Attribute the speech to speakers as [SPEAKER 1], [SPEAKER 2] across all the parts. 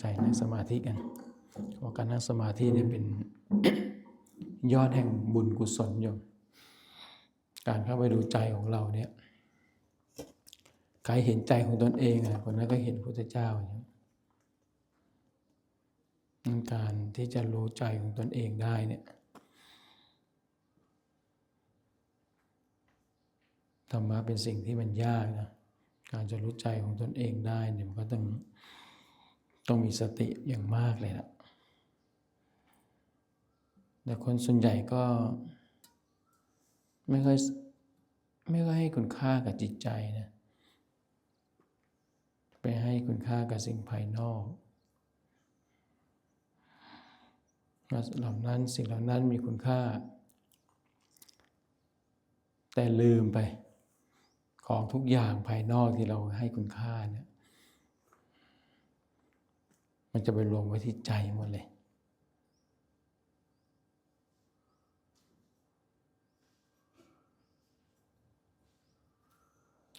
[SPEAKER 1] ใจนั่งสมาธิกันเพราะการนั่งสมาธิเนี่ยเป็นยอดแห่งบุญกุศลโยม การเข้าไปดูใจของเราเนี่ย ใครเห็นใจของตนเองอะคนนั้นก็เห็นพระพุทธเจ้าอย่างนี้นการที่จะรู้ใจของตนเองได้เนี่ยธรรมะเป็นสิ่งที่มันยากนะ การจะรู้ใจของตนเองได้เนี่ยมันก็ต้อง ต้องมีสติอย่างมากเลยนะแต่คนส่วนใหญ่ก็ไม่ค่อยไม่ค่อยให้คุณค่ากับจิตใจนะไปให้คุณค่ากับสิ่งภายนอกว่าเหล่านั้นสิ่งเหล่านั้นมีคุณค่า แต่ลืมไป ของทุกอย่างภายนอกที่เราให้คุณค่าเนี่ย มันจะไปรวมไว้ที่ใจหมดเลย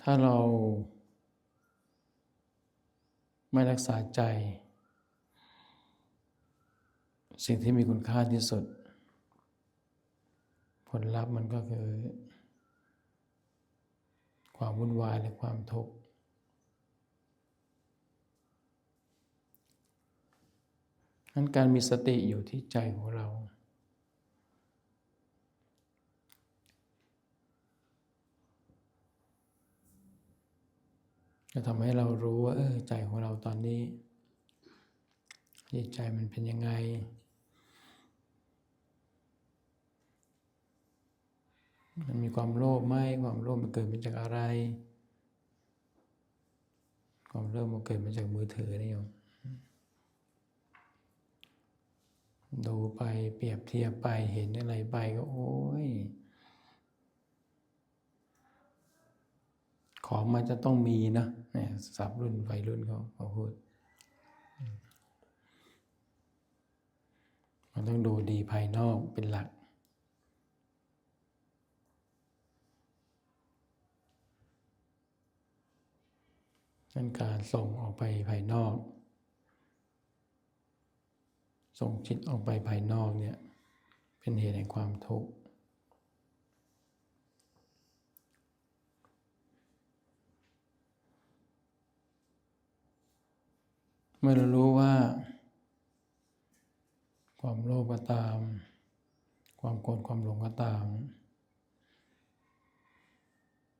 [SPEAKER 1] ถ้าเราไม่รักษาใจ สิ่งที่มีคุณค่าที่สุด ผลลัพธ์มันก็คือ ความวุ่นวายและความทุกข์ นั้นการมีสติอยู่ที่ใจของเรา จะทำให้เรารู้ว่าเออใจของเราตอนนี้จิตใจมันเป็นยังไงมันมีความโลภไหมความโลภมันเกิดมาจากอะไร ความโลภมันเกิดมาจากมือถือนี่โยม ดูไปเปรียบเทียบไปเห็นอะไรไปก็โอ้ย ของมันจะต้องมีนะเนี่ยสับรุ่นวัยรุ่นเขาเขาพูด มันต้องดูดีภายนอกเป็นหลัก นั่นการส่งออกไปภายนอก ส่งจิตออกไปภายนอกเนี่ย เป็นเหตุแห่งความทุกข์เมื่อเรารู้ว่า ความโลภก็ตาม ความโกรธความหลงก็ตาม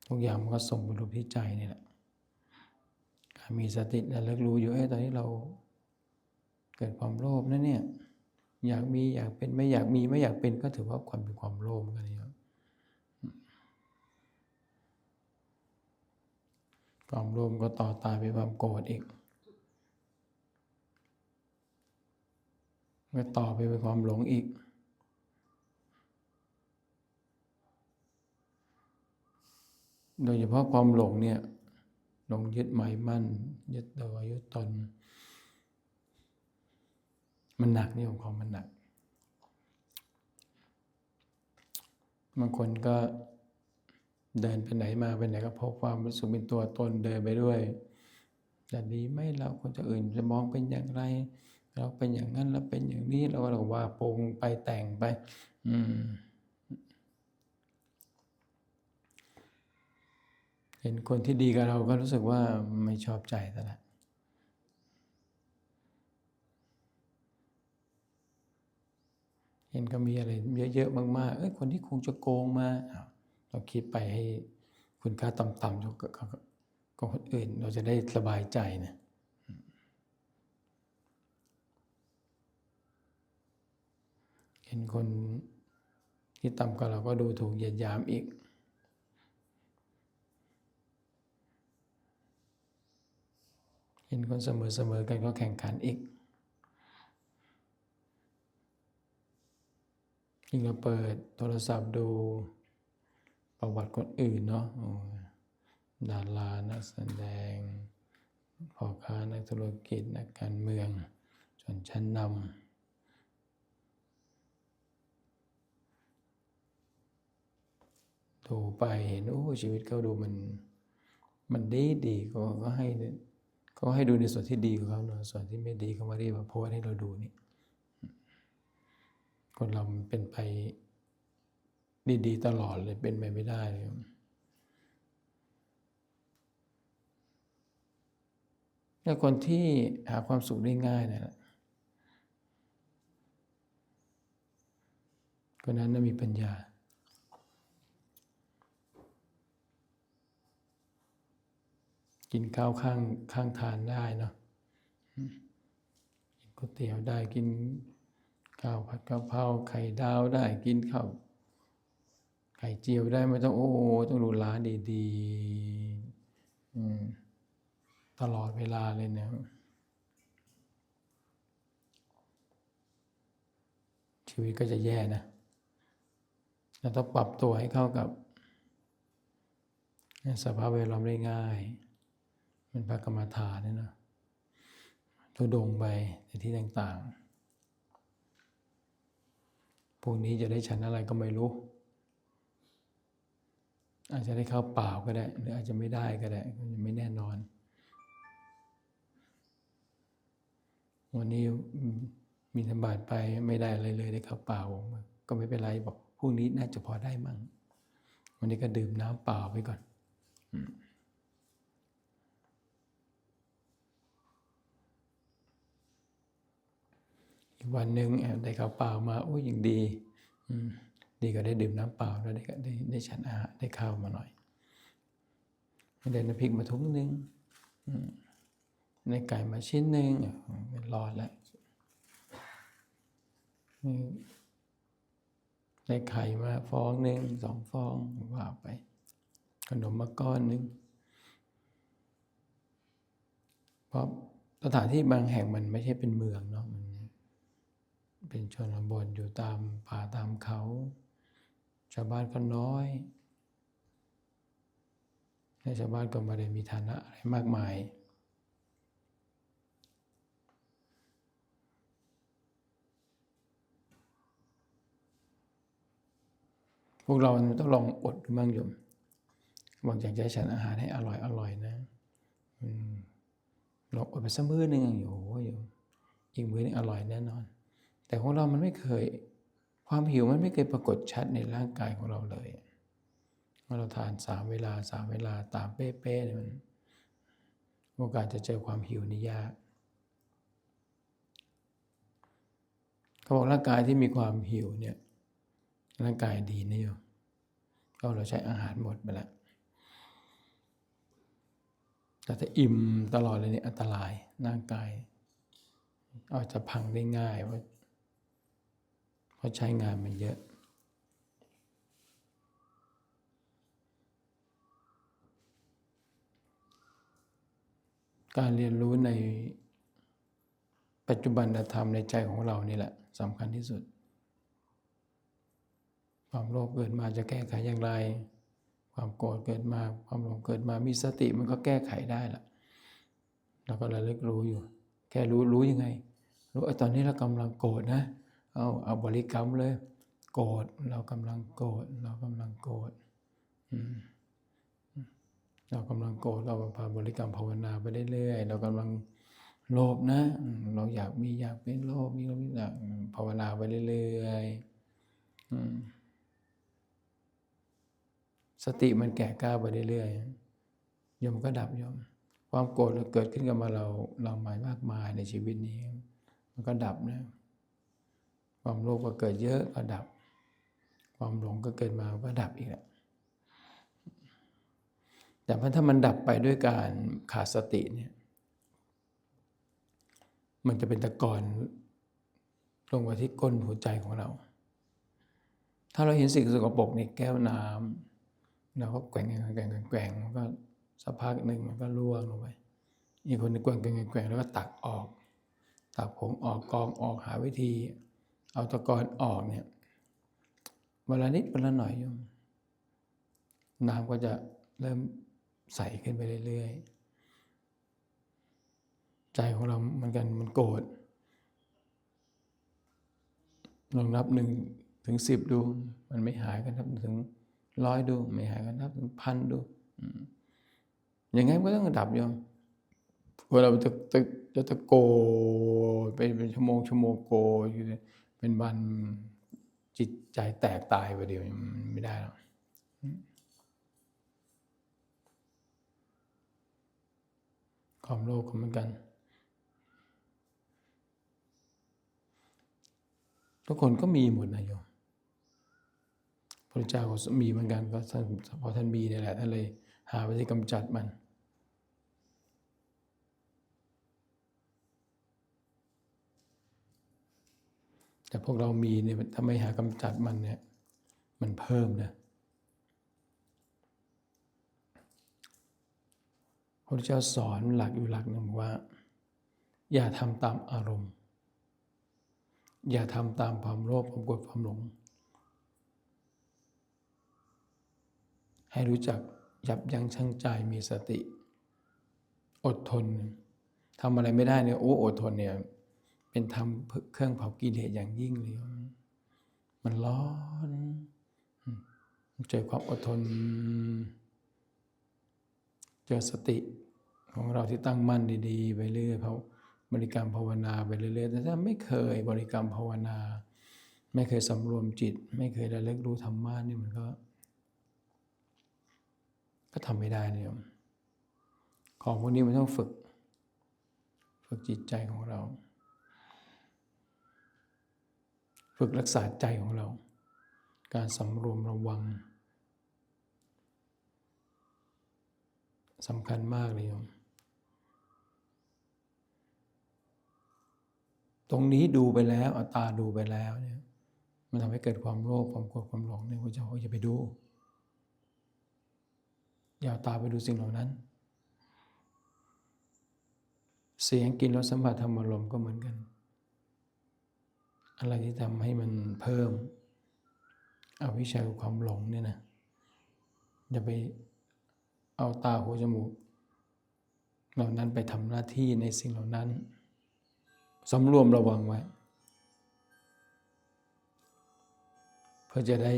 [SPEAKER 1] ทุกอย่างมันก็ส่งไปรูปที่ใจนี่แหละกามีสติและเลิกรู้อยู่เอ้ตอนนี้เรา เกิดความโลภนะเนี่ยอยากมีอยากเป็นไม่อยากมีไม่อยากเป็นก็ถือว่าความเป็นความโลภกันนี่ครับความโลภก็ต่อตายไปความโกรธอีกก็ต่อไปเป็นความหลงอีก โดยเฉพาะความหลงเนี่ยหลงยึดหมายมั่น ยึดตัวยึดตน มันหนักนี่ของความมันหนัก บางคนก็เดินไปไหนมาไปไหนก็พบความรู้สึกเป็นตัวตนเดินไปด้วยจะดีไหมเราคนจะอื่นจะมองเป็นอย่างไร เราเป็นอย่างนั้นเราเป็นอย่างนี้เราก็เราว่าปรุงไปแต่งไป อืม เห็นคนที่ดีกับเราก็รู้สึกว่าไม่ชอบใจแต่ละ ห็นก็มีอะไรเยอะๆมากๆเอ้ยคนที่คงจะโกงมาเราคิดไปให้คุณค่าต่ำๆกับคนอื่น เราจะได้สบายใจนะเห็นคนที่ต่ำกว่าเราก็ดูถูกเหยียดหยามอีก เห็นคนเสมอๆกันก็แข่งขันอีก ยิ่งเราเปิดโทรศัพท์ดูประวัติคนอื่นเนาะดารานักแสดงพ่อค้านักธุรกิจนักการเมืองชนชั้นนำดูไปเห็นโอ้ชีวิตเขาดูมัน มันดีดีก็ก็ให้เขาให้ดูในส่วนที่ดีของเขาเนอะส่วนที่ไม่ดีเขามาเรียกมาโพสให้เราดูนี่ คนเรามันเป็นไปดีๆตลอดเลยเป็นไปไม่ได้เลยแล้วคนที่หาความสุขได้ง่ายเนะคนนั้นน่ะมีปัญญา กินข้าวข้างข้างทานได้เนาะกินก๋วยเตี๋ยวได้กิน ข้าวผัดกะเพราไข่ดาวได้กินข้าวไข่เจียวได้ไม่ต้องโอ้ต้องดูร้านดีๆตลอดเวลาเลยเนี่ยชีวิตก็จะแย่นะเราต้องปรับตัวให้เข้ากับ สภาพแวดล้อมได้ง่ายเป็นพระกรรมฐานเนี่ยนะทุดงไปในที่ต่างๆ พวกนี้จะได้ฉันอะไรก็ไม่รู้ อาจจะได้ข้าวเปล่าก็ได้ หรืออาจจะไม่ได้ก็ได้ยังไม่แน่นอน วันนี้มีธบาตไปไม่ได้อะไรเลยได้ข้าวเปล่า ก็ไม่เป็นไรบอกพรุ่งนี้น่าจะพอได้มั่งวันนี้ก็ดื่มน้ำเปล่าไปก่อนอีก วันหนึ่งแอบได้ข้าวเปล่ามาโอ้ยยังดีดีก็ได้ดื่มน้ำเปล่าแล้วได้ได้ได้ฉันอาหารได้ข้าวมาหน่อยได้น้ำพริกมาทุงหนึ่งได้ไก่มาชิ้นหนึ่งเป็นรอดแล้วได้ไข่มาฟองหนึ่งสองฟองว่าไป ขนมมาก้อนหนึ่งเพราะสถานที่บางแห่งมันไม่ใช่เป็นเมืองเนาะมัน เป็นชนบทอยู่ตามป่าตามเขา ชาวบ้านก็น้อยและชาวบ้านก็ไม่ได้มีฐานะอะไรมากมาย พวกเราต้องลองอดดูบ้างโยมบอกอยากจะให้ฉันอาหารให้อร่อยอร่อยนะลองอดไปสักมื้อหนึ่งอยู่โอ้โหโยมอีกมื้อนึงอร่อยแน่นอน แต่ของเรามันไม่เคย ความหิวมันไม่เคยปรากฏชัดในร่างกายของเราเลยว่าเราทานสามเวลาสามเวลาตามเป๊ะๆเนี่ยมันโอกาสจะเจอความหิวนี่ยากเขาบอกร่างกายที่มีความหิวเนี่ยร่างกายดีนะโยมเพราะเราใช้อาหารหมดไปแล้วแต่ถ้าอิ่มตลอดเลยเนี่ยอันตรายร่างกายอาจจะพังได้ง่ายเพราะ เพราะใช้งานมันเยอะ การเรียนรู้ในปัจจุบันธรรมในใจของเรานี่แหละสำคัญที่สุด ความโลภเกิดมาจะแก้ไขอย่างไร ความโกรธเกิดมาความหลงเกิดมามีสติมันก็แก้ไขได้ละเราก็ระลึกรู้อยู่ แค่รู้รู้ยังไง รู้ไอ้ตอนนี้เรากำลังโกรธนะ เอาเอาบริกรรมเลย โกรธเรากำลังโกรธเรากำลังโกรธเรากำลังโกรธเราพาบริกรรมภาวนาไปเรื่อยๆเรากำลังโลภนะ เราอยากมีอยากเป็นโลภมีโลภมีอยากภาวนาไปเรื่อยๆสติมันแก่กล้าไปเรื่อยๆยมก็ดับยม ความโกรธเกิดขึ้นกับมาเราเราหมายมากมายในชีวิตนี้ มันก็ดับนะ ความโลภก็เกิดเยอะก็ดับ ความหลงก็เกิดมาก็ดับอีกแหละแต่ถ้ามันดับไปด้วยการขาดสติเนี่ยมันจะเป็นตะกอนลงมาที่ก้นหัวใจของเรา ถ้าเราเห็นสิ่งสกปรกในแก้วน้ำเราก็แกว่งแกว่งแกว่งมันก็สักพักหนึ่งมันก็ล่วงลงไปอีกคนนึงแกว่งแกว่งแกว่งแล้วก็ตักออก ตักผงออกกองออกหาวิธี เอาตะกอนออกเนี่ยเวลานิดเวลาหน่อยโยมน้ำก็จะเริ่มใสขึ้นไปเรื่อยๆ ใจของเราเหมือนกันมันโกรธลองนับหนึ่งถึงสิบดู มันไม่หายกันนับถึงร้อยดู ไม่หายกันนับถึงพันดูอย่างไงมันก็ต้องดับโยมเวลาจะตะจะตะโกไปเป็นชั่วโมงชั่วโมงโกอยู่ เป็นวันจิตใจแตกตายไปเดียวมันไม่ได้หรอกความโลภก็เหมือนกัน ทุกคนก็มีหมดนะโยมพระเจ้าก็มีเหมือนกันก็ท่านพอท่านมีนี่แหละท่านเลยหาวิธีกำจัดมัน แต่พวกเรามีเนี่ยถ้าไม่หากำจัดมันเนี่ย มันเพิ่มนะพระเจ้าสอนหลักอยู่หลักหนึ่งว่า อย่าทำตามอารมณ์ อย่าทำตามความโลภความโกรธความหลง ให้รู้จักยับยั้งชั่งใจมีสติ อดทนทำอะไรไม่ได้เนี่ยโอ้อดทนเนี่ย เป็นทำเครื่องเผากิเลสอย่างยิ่งเลย มันร้อนเจอความอดทน เจอสติของเราที่ตั้งมั่นดีๆ ไปเรื่อยเขาบริกรรมภาวนาไปเรื่อยๆ แต่ถ้าไม่เคยบริกรรมภาวนา ไม่เคยสำรวมจิต ไม่เคยระลึกรู้ธรรมะนี่มันก็ ก็ทำไม่ได้เนี่ยของพวกนี้มันต้องฝึก ฝึกจิตใจของเรา ฝึกรักษาใจของเรา การสำรวมระวังสำคัญมากเลยโยม ตรงนี้ดูไปแล้วอาตาดูไปแล้วเนี่ยมันทำให้เกิดความโลภความโกรธความหลงเนี่ยพระเจ้าอย่าไปดู อย่าตาไปดูสิ่งเหล่านั้น เสียงกินรสสัมผัสธรรมอารมณ์ก็เหมือนกัน อะไรที่ทำให้มันเพิ่มอวิชชาความหลงเนี่ยนะอย่าไปเอาตาหูจมูกเหล่านั้นไปทำหน้าที่ในสิ่งเหล่านั้นสำรวมระวังไว้ เพื่อจะได้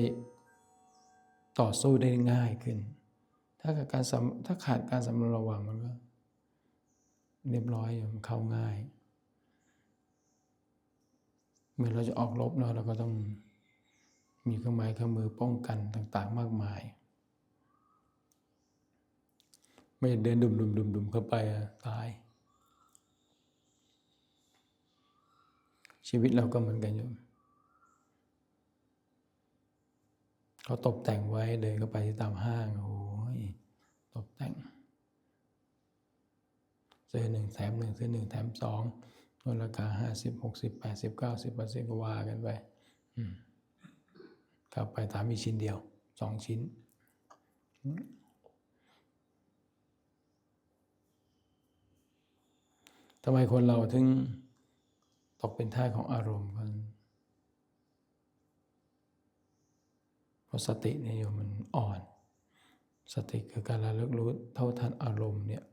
[SPEAKER 1] ต่อสู้ได้ง่ายขึ้น ถ้าการถ้าขาดการสำรวมระวังมันก็เรียบร้อยมันเข้าง่าย เมื่อเราจะออกรบเนาะเราก็ต้องมีเครื่องไม้เครื่องมือป้องกันต่าง ๆ มากมาย ไม่เดินดุมดุมดุมดุมเข้าไปตาย ชีวิตเราก็เหมือนกันโยมเขาตกแต่งไว้เดินเข้าไปที่ตามห้างโอ้ยตกแต่ง ซื้อหนึ่งแถมหนึ่งซื้อหนึ่งแถมสอง ลดราคาห้าสิบหกสิบแปดสิบเก้าสิบเปอร์เซ็นต์ก็ว่ากันไปกลับไปถามมีชิ้นเดียวสองชิ้นทำไมคนเราถึงตกเป็นท่าของอารมณ์กันเพราะสติเนี่ยโยมมันอ่อน สติคือการระลึกรู้เท่าทันอารมณ์เนี่ย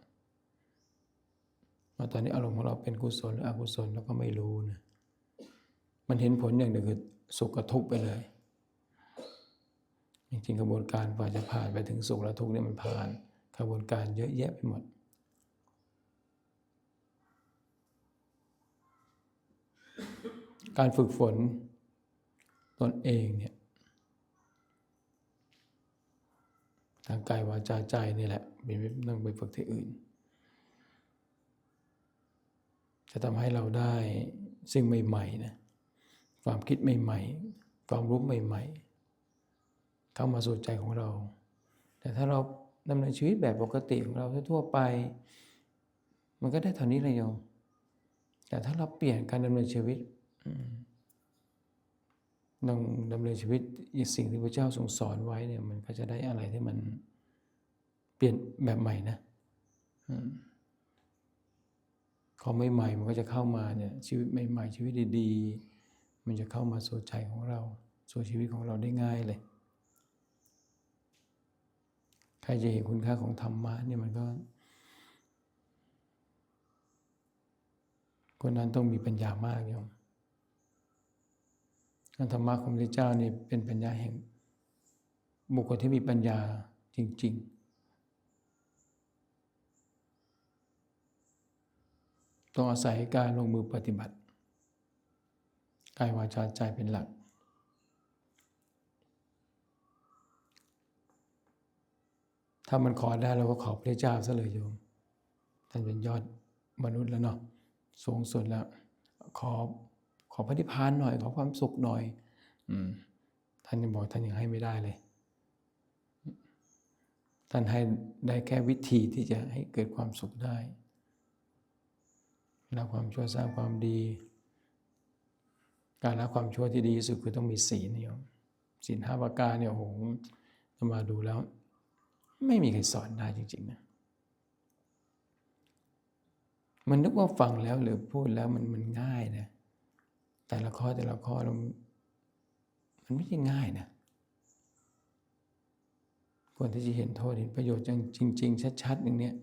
[SPEAKER 1] ว่าตอนนี้อารมณ์ของเราเป็นกุศลหรืออกุศลเราก็ไม่รู้นะมันเห็นผลอย่างเดียวคือสุขกับทุกข์ไปเลย จริงๆกระบวนการกว่าจะผ่านไปถึงสุขและทุกข์เนี่ยมันผ่านกระบวนการเยอะแยะไปหมดการฝึกฝนตนเองเนี่ยทางกายวาจาใจนี่แหละไม่ต้องไปฝึกที่อื่น จะทำให้เราได้สิ่งใหม่ๆนะความคิดใหม่ๆ ความรู้ใหม่ๆ เข้ามาสู่ใจของเรา แต่ถ้าเราดำเนินชีวิตแบบปกติของเราทั่วไป มันก็ได้เท่านี้เลยโยมแต่ถ้าเราเปลี่ยนการดำเนินชีวิตต้องดำเนินชีวิตสิ่งที่พระเจ้าทรงสอนไว้เนี่ย มันก็จะได้อะไรที่มันเปลี่ยนแบบใหม่นะ ของใหม่ๆ มันก็จะเข้ามาเนี่ยชีวิตใหม่ ๆ ชีวิตดีๆ มันจะเข้ามาสู่ใจของเรา สู่ชีวิตของเราได้ง่ายเลย ใครจะเห็นคุณค่าของธรรมะเนี่ยมันก็ คนนั้นต้องมีปัญญามากโยมธรรมะของพระเจ้านี่เป็นปัญญาแห่งบุคคลที่มีปัญญาจริง ๆ ต้องอาศัยการลงมือปฏิบัติกายวาจาใจเป็นหลัก ถ้ามันขอได้เราก็ขอพระเจ้าซะเลยโยม ท่านเป็นยอดมนุษย์แล้วเนาะสูงสุดแล้ว ขอขอพระนิพพานหน่อย ขอความสุขหน่อย อืม ท่านยังบอกท่านยังให้ไม่ได้เลย ท่านให้ได้แค่วิธีที่จะให้เกิดความสุขได้ ละความชั่วสร้างความดี การละความชั่วที่ดีที่สุดคือต้องมีศีลเนี่ยศีลห้าประการเนี่ยโอ้โหมาดูแล้ว ไม่มีใครสอนได้จริงๆนะมันนึกว่าฟังแล้วหรือพูดแล้วมันมันง่ายนะ แต่ละข้อแต่ละข้อเรามันไม่ใช่ง่ายนะควรที่จะเห็นโทษเห็นประโยชน์จริงๆชัดๆอย่างเนี้ย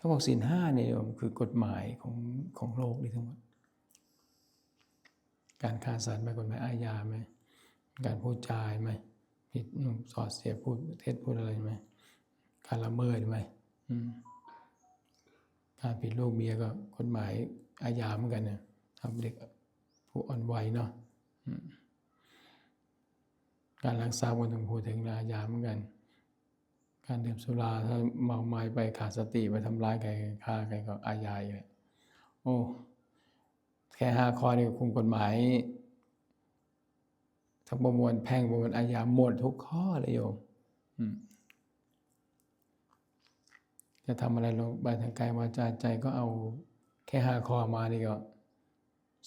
[SPEAKER 1] เขาบอกศีลห้าเนี่ยคือกฎหมายของของโลกนี่ทั้งหมด การฆ่าสัตว์ไหมกฎหมายอาญาไหม การพูดจาไหมผิดสอดเสียพูดเท็จพูดอะไรไหม การละเมิดไหมการผิดลูกเมียก็กฎหมายอาญาเหมือนกันเนี่ยทำเด็กผู้อ่อนวัยเนาะการรักษาบนต้องพูดถึงอาญาเหมือนกัน การดื่มสุราถ้าเมาไม้ไปขาดสติไปทำร้ายใครฆ่าใครก็อาญาเลยโอ้แค่ห้าข้อนี่คุมกฎหมายทั้งประมวลแพ่งประมวลอาญาหมดทุกข้อเลยโยมจะทำอะไรลงไปทางกายวาจาใจก็เอาแค่ห้าข้อมานี่ก็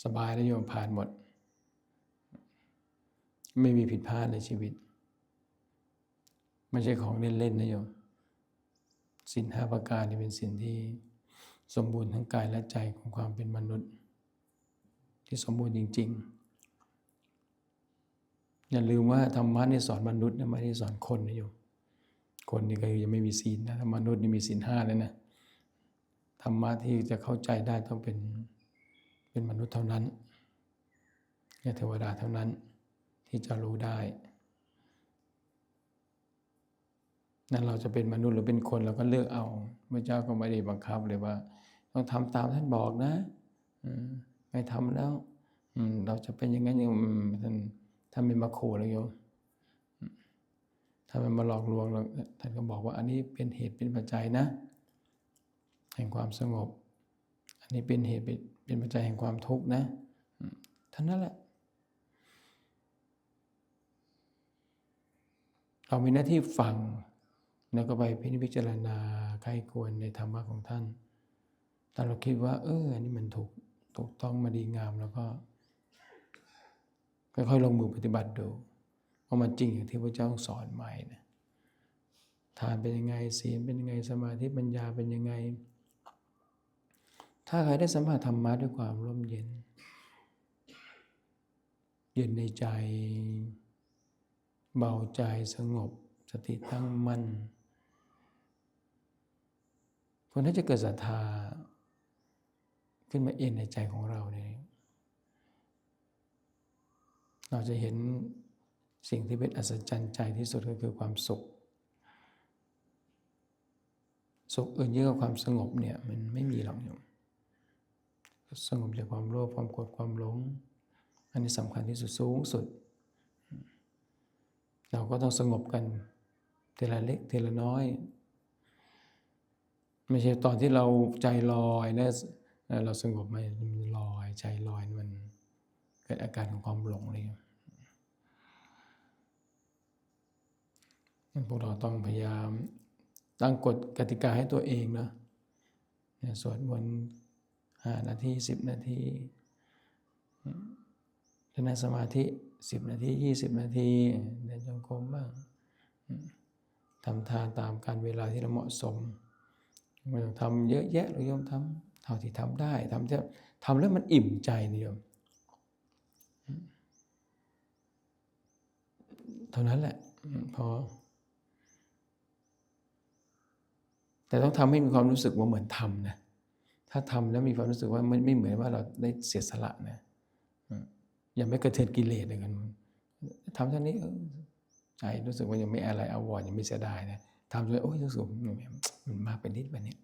[SPEAKER 1] สบายแล้วโยมผ่านหมด ไม่มีผิดพลาดในชีวิต ไม่ใช่ของเล่นๆนะโยมสินห้าประการนี่เป็นสิ่งที่สมบูรณ์ทั้งกายและใจของความเป็นมนุษย์ ที่สมบูรณ์จริง ๆ อย่าลืมว่าธรรมะนี่สอนมนุษย์นะไม่ได้สอนคนนะโยมคนนี่ก็ยังไม่มีศีลนะมนุษย์นี่มีศีลห้าแล้วนะธรรมะที่จะเข้าใจได้ต้องเป็นเป็นมนุษย์เท่านั้นแค่เทวดาเท่านั้นที่จะรู้ได้ นั่นเราจะเป็นมนุษย์หรือเป็นคนเราก็เลือกเอาพระเจ้าก็ไม่ได้บังคับเลยว่า ต้องทำตามท่านบอกนะไม่ทำแล้วเราจะเป็นอย่างนั้นอย่างท่านท่านเป็นมาขู่เลยโยมถ้ามันมาหลอกลวงเราท่านก็บอกว่าอันนี้เป็นเหตุเป็นปัจจัยนะ แห่งความสงบ อันนี้เป็นเหตุเป็นปัจจัยแห่งความทุกข์นะท่านนั้นแหละเรามีหน้าที่ฟัง แล้วก็ไปพิจารณาใครควรในธรรมะของท่านถ้าเราคิดว่า เอออันนี้มันถูกถูกต้องมาดีงามแล้วก็ค่อยๆลงมือปฏิบัติดูว่ามันจริงอย่างที่พระเจ้าสอนใหม่นะทานเป็นยังไงศีลเป็นยังไงสมาธิปัญญาเป็นยังไง ถ้าใครได้สัมผัสธรรมะด้วยความร่มเย็น เย็นในใจ เบาใจสงบ สติตั้งมั่น คนนั้นจะเกิดศรัทธาขึ้นมาเองในใจของเราเนี่ยเราจะเห็นสิ่งที่เป็นอัศจรรย์ใจที่สุดก็คือความสุข สุขอื่นเยอะกว่าความสงบเนี่ยมันไม่มีหรอกโยมสงบจากความโลภความโกรธความหลง อันนี้สำคัญที่สุดสูงสุด เราก็ต้องสงบกันทีละเล็กทีละน้อย ไม่ใช่ตอนที่เราใจลอยนะเราสงบไมมันลอยใจลอยมันเกิดอาการของความหลงเลยพวกเราต้องพยายามตั้งกฎกติกาให้ตัวเองนะสวดมนต์ห้านาทีสิบนาทีจะนั่งสมาธิสิบนาทียี่สิบนาทีเดินจงกรมบ้างทำทานตามการเวลาที่เราเหมาะสม ไม่ต้องทำเยอะแยะหรือยมทำเท่าที่ทำได้ทำจะทำแล้วมันอิ่มใจนิยมเท่านั้นแหละพอ แต่ต้องทำให้มีความรู้สึกว่าเหมือนทำนะถ้าทำแล้วมีความรู้สึกว่าไม่ไม่เหมือนว่าเราได้เสียสละนะอย่าไม่กระเทือนกิเลสเลยกันทำเท่านี้ใจรู้สึกว่ายังไม่อะไรอาวรณ์ยังไม่เสียดายนะ ทำจนโอ้ยรู้สึกมันมากไปนิดแบบนี้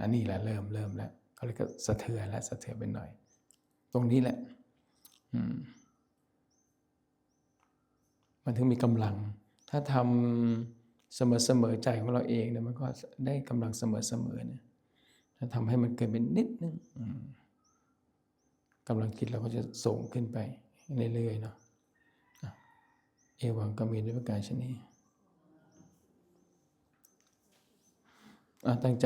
[SPEAKER 1] อันนี้แหละเริ่มเริ่มแล้วเขาเรียก็สะเทือนแล้วสะเทือนไปหน่อย ตรงนี้แหละอืมมันถึงมีกำลัง ถ้าทำเสมอๆใจของเราเองเนี่ยมันก็ได้กำลังเสมอๆเนี่ยถ้าทำให้มันเกิดเป็นนิดนึงกำลังคิดเราก็จะส่งขึ้นไปเรื่อยๆเนาะเอวังก็มีด้วยประการชนี อะตั้งใจ